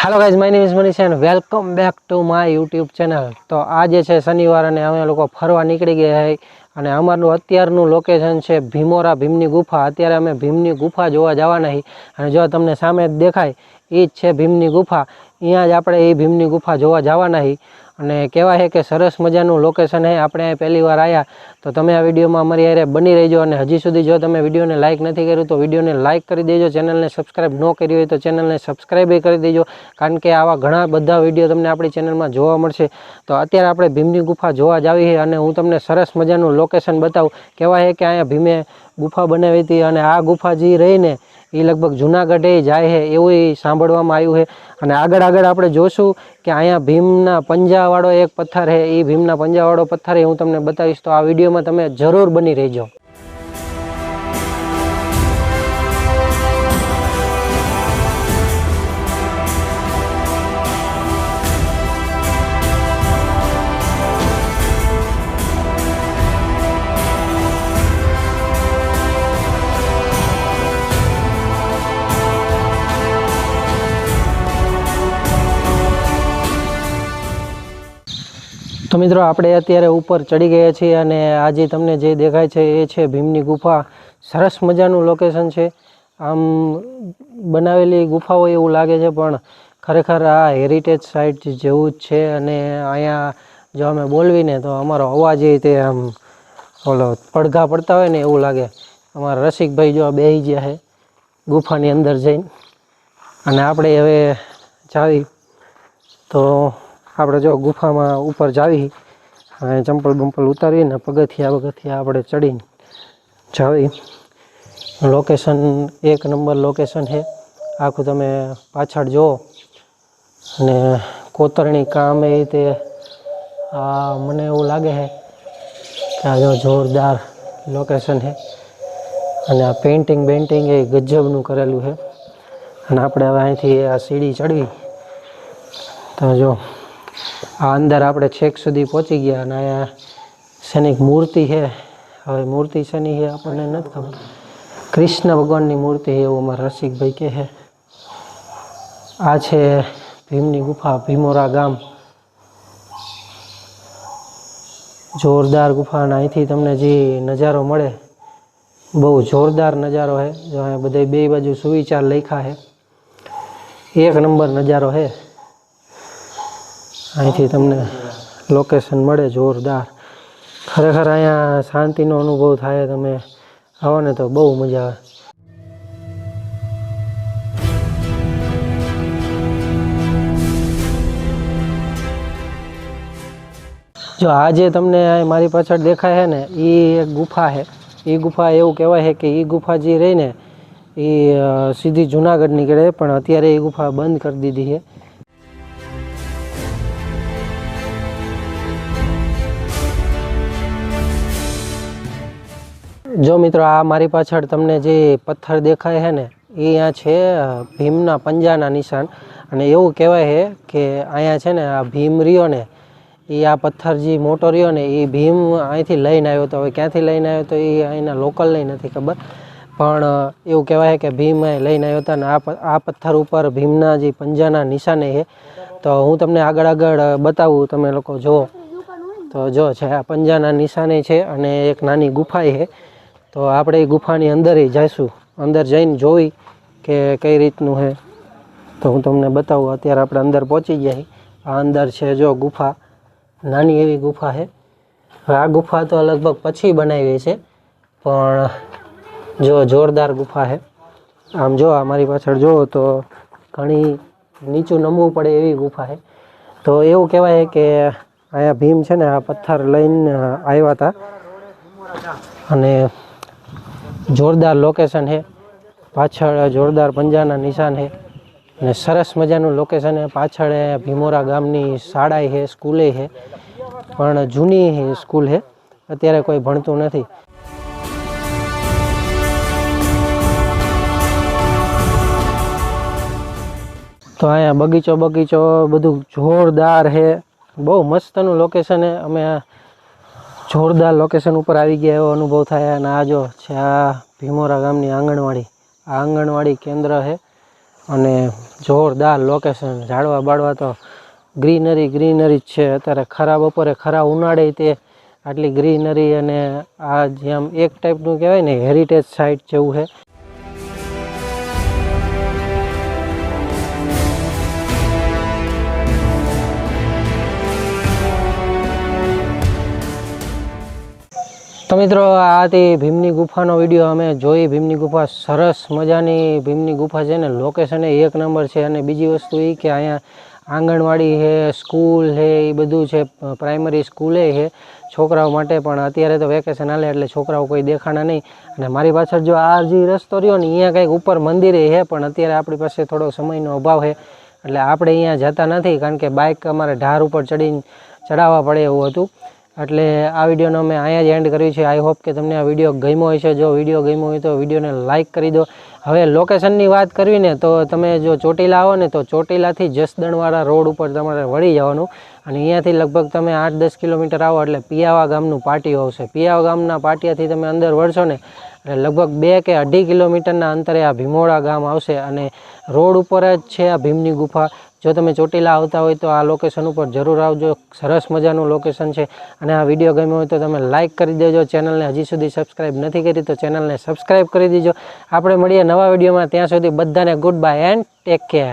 Hello guys my name is Manish and welcome back to my YouTube channel તો આજે છે શનિવાર અને અમે લોકો ફરવા નીકળી ગયા છે અને અમારું અત્યારનું લોકેશન છે ભીમોરા ભીમની ગુફા. અત્યારે અમે ભીમની ગુફા જોવા જવાના છીએ અને જો તમને સામે દેખાય એ જ છે ભીમની ગુફા. અહીંયા જ આપણે એ ભીમની ગુફા જોવા જવાના છીએ. અને કહેવાય છે કે સરસ મજાનું લોકેશન છે. આપણે પહેલી વાર આવ્યા તો તમે આ વિડીયોમાં અમારી યારે બની રહેજો અને હજી સુધી જો તમે વિડીયોને લાઇક નથી કર્યું, તો વિડીયોને લાઇક કરી દેજો. ચેનલને સબસ્ક્રાઈબ ન કરી હોય તો ચેનલને સબસ્ક્રાઈબ કરી દેજો. કારણ કે આવા ઘણા બધા વીડિયો તમને આપણી ચેનલમાં જોવા મળશે. તો અત્યારે આપણે ભીમની ગુફા જોવા જ આવી છે અને હું તમને સરસ મજાનું લોકેશન બતાવું. કહેવાય છે કે અહીંયા ભીમે ગુફા બનાવી હતી અને આ ગુફા જે રહીને એ લગભગ જુનાગઢે જાય છે એવું એ સાંભળવામાં આવ્યું છે. અને આગળ આગળ આપણે જોશું કે અહીંયા ભીમના પંજાવાળો એક પથ્થર છે. એ ભીમના પંજાવાળો પથ્થર એ હું તમને બતાવીશ તો આ વિડીયોમાં તમે જરૂર બની રહેજો. તો મિત્રો, આપણે અત્યારે ઉપર ચડી ગયા છીએ અને આજે તમને જે દેખાય છે એ છે ભીમની ગુફા. સરસ મજાનું લોકેશન છે. આમ બનાવેલી ગુફાઓ એવું લાગે છે, પણ ખરેખર આ હેરિટેજ સાઇટ જેવું જ છે અને અહીંયા જો અમે બોલવીને તો અમારો અવાજ એ તે આમ ઓલો પડઘા પડતા હોય ને એવું લાગે. અમારા રસિકભાઈ જો બેસી ગયા છે ગુફાની અંદર જઈને. અને આપણે હવે જાવી. તો આપણે જો ગુફામાં ઉપર જાવી, અને ચંપલ બંપલ ઉતારીને પગથિયા પગથિયા આપણે ચડીને જાવી. લોકેશન એક નંબર લોકેશન છે. આખું તમે પાછળ જુઓ. અને કોતરણી કામ એ તે આ મને એવું લાગે છે કે આ જો જોરદાર લોકેશન છે. અને આ પેઇન્ટિંગ બેન્ટિંગ એ ગજબનું કરેલું છે. અને આપણે હવે અહીંથી આ સીડી ચડવી. તો જો આ અંદર આપણે છેક સુધી પહોંચી ગયા અને અહીંયા શનિક મૂર્તિ છે. હવે મૂર્તિ શનિ છે આપણને નથી ખબર. કૃષ્ણ ભગવાનની મૂર્તિ છે એવું અમારા રસિકભાઈ કહે છે. આ છે ભીમની ગુફા, ભીમોરા ગામ. જોરદાર ગુફા અને અહીંથી તમને જે નજારો મળે, બહુ જોરદાર નજારો છે. જો અહીંયા બધે બે બાજુ સુવિચાર લખ્યા છે. એક નંબર નજારો છે. અહીંથી તમને લોકેશન મળે જોરદાર. ખરેખર અહીંયા શાંતિનો અનુભવ થાય તમે આવો ને તો બહુ મજા આવે. જો આ જે તમને મારી પાછળ દેખાય છે ને એ એક ગુફા છે. એ ગુફા એવું કહેવાય છે કે એ ગુફા જે રહી ને એ સીધી જુનાગઢ નીકળે પણ અત્યારે એ ગુફા બંધ કરી દીધી છે. જો મિત્રો, આ મારી પાછળ તમને જે પથ્થર દેખાય છે ને, એ અહીંયા છે ભીમના પંજાના નિશાન. અને એવું કહેવાય છે કે અહીંયા છે ને, આ ભીમ રહ્યો ને, એ આ પથ્થર જે મોટો રહ્યો ને, એ ભીમ અહીંથી લઈને આવ્યો હતો હવે ક્યાંથી લઈને આવ્યો તો, એ અહીંના લોકલને નથી ખબર. પણ એવું કહેવાય કે ભીમ લઈને આવ્યો હતા અને આ આ પથ્થર ઉપર ભીમના જે પંજાના નિશાને છે. તો હું તમને આગળ આગળ બતાવું, તમે લોકો જુઓ. તો જો છે, આ પંજાના નિશાને છે અને એક નાની ગુફા છે. તો આપણે એ ગુફાની અંદર જઈશું. અંદર જઈને જોઈ કે કઈ રીતનું છે તો હું તમને બતાવું, અત્યારે આપણે અંદર પહોંચી ગયા આ અંદર છે જો ગુફા. નાની એવી ગુફા છે આ ગુફા તો લગભગ પછી બનાવી છે, પણ જો જોરદાર ગુફા છે આમ જો, આ મારી પાછળ જુઓ તો ઘણી નીચું નમવું પડે એવી ગુફા છે તો એવું કહેવાય કે અહીંયા ભીમ છે ને, આ પથ્થર લઈને આવ્યા હતા. અને જોરદાર લોકેશન છે. પાછળ જોરદાર પંજાના નિશાન છે. અને સરસ મજાનું લોકેશન છે. પાછળ ભીમોરા ગામની શાળાએ છે, સ્કૂલે છે. પણ જૂની સ્કૂલ છે. અત્યારે કોઈ ભણતું નથી. તો અહીંયા બગીચો બગીચો બધું જોરદાર છે. બહુ મસ્તનું લોકેશન છે. અમે જોરદાર લોકેશન ઉપર આવી ગયા એવો અનુભવ થાય અને આ જો છે, આ ભીમોરા ગામની આંગણવાડી. આ આંગણવાડી કેન્દ્ર છે અને જોરદાર લોકેશન ઝાડવા બાળવા તો ગ્રીનરી ગ્રીનરી જ છે. અત્યારે ખરા બપોરે ખરા ઉનાળે તે આટલી ગ્રીનરી અને આ જેમ એક ટાઈપનું કહેવાય ને હેરિટેજ સાઇટ જેવું છે. તો મિત્રો, આ હતી ભીમની ગુફાનો વીડિયો. અમે જોઈ ભીમની ગુફા. સરસ મજાની ભીમની ગુફા છે ને. લોકેશન એક નંબર છે. અને બીજી વસ્તુ એ કે અહીંયા આંગણવાડી છે, સ્કૂલ છે એ બધું છે. પ્રાઇમરી સ્કૂલે છે છોકરાઓ માટે. પણ અત્યારે તો વેકેશન હાલે એટલે છોકરાઓ કોઈ દેખાણા નહીં. અને મારી પાછળ જો આ જે રસ્તો રહ્યો ને અહીંયા કંઈક ઉપર મંદિરે છે. પણ અત્યારે આપણી પાસે થોડો સમયનો અભાવ છે. એટલે આપણે અહીંયા જતા નથી. કારણ કે બાઇક અમારે ઢાર ઉપર ચડીને ચડાવવા પડે એવું હતું. એટલે આ વિડીયોનો અમે અહીંયા જ એન્ડ કર્યું છે. આઈ હોપ કે તમને આ વીડિયો ગમ્યો હશે. જો વીડિયો ગમ્યો હોય તો વિડીયોને લાઇક કરી દો. હવે લોકેશનની વાત કરવી ને તો તમે જો ચોટીલા આવો ને તો ચોટીલાથી જસદણવાળા રોડ ઉપર તમારે વળી જવાનું. અને અહીંયાથી લગભગ તમે આઠ દસ કિલોમીટર આવો એટલે પિયાવા ગામનું પાટિયું આવશે. પિયાવા ગામના પાટિયાથી તમે અંદર વળશો ને એટલે લગભગ બે કે અઢી કિલોમીટરના અંતરે આ ભીમોડા ગામ આવશે. અને રોડ ઉપર જ છે આ ભીમની ગુફા. જો તમે ચોટીલા આવતા હોય તો આ લોકેશન ઉપર જરૂર આવજો. સરસ મજાનું લોકેશન છે. અને આ વીડિયો ગમ્યો હોય તો તમે લાઇક કરી દેજો. ચેનલને હજી સુધી સબસ્ક્રાઈબ નથી કરી તો ચેનલને સબસ્ક્રાઈબ કરી દેજો. આપણે મળીએ નવા વિડીયોમાં ત્યાં સુધી બધાને good bye and take care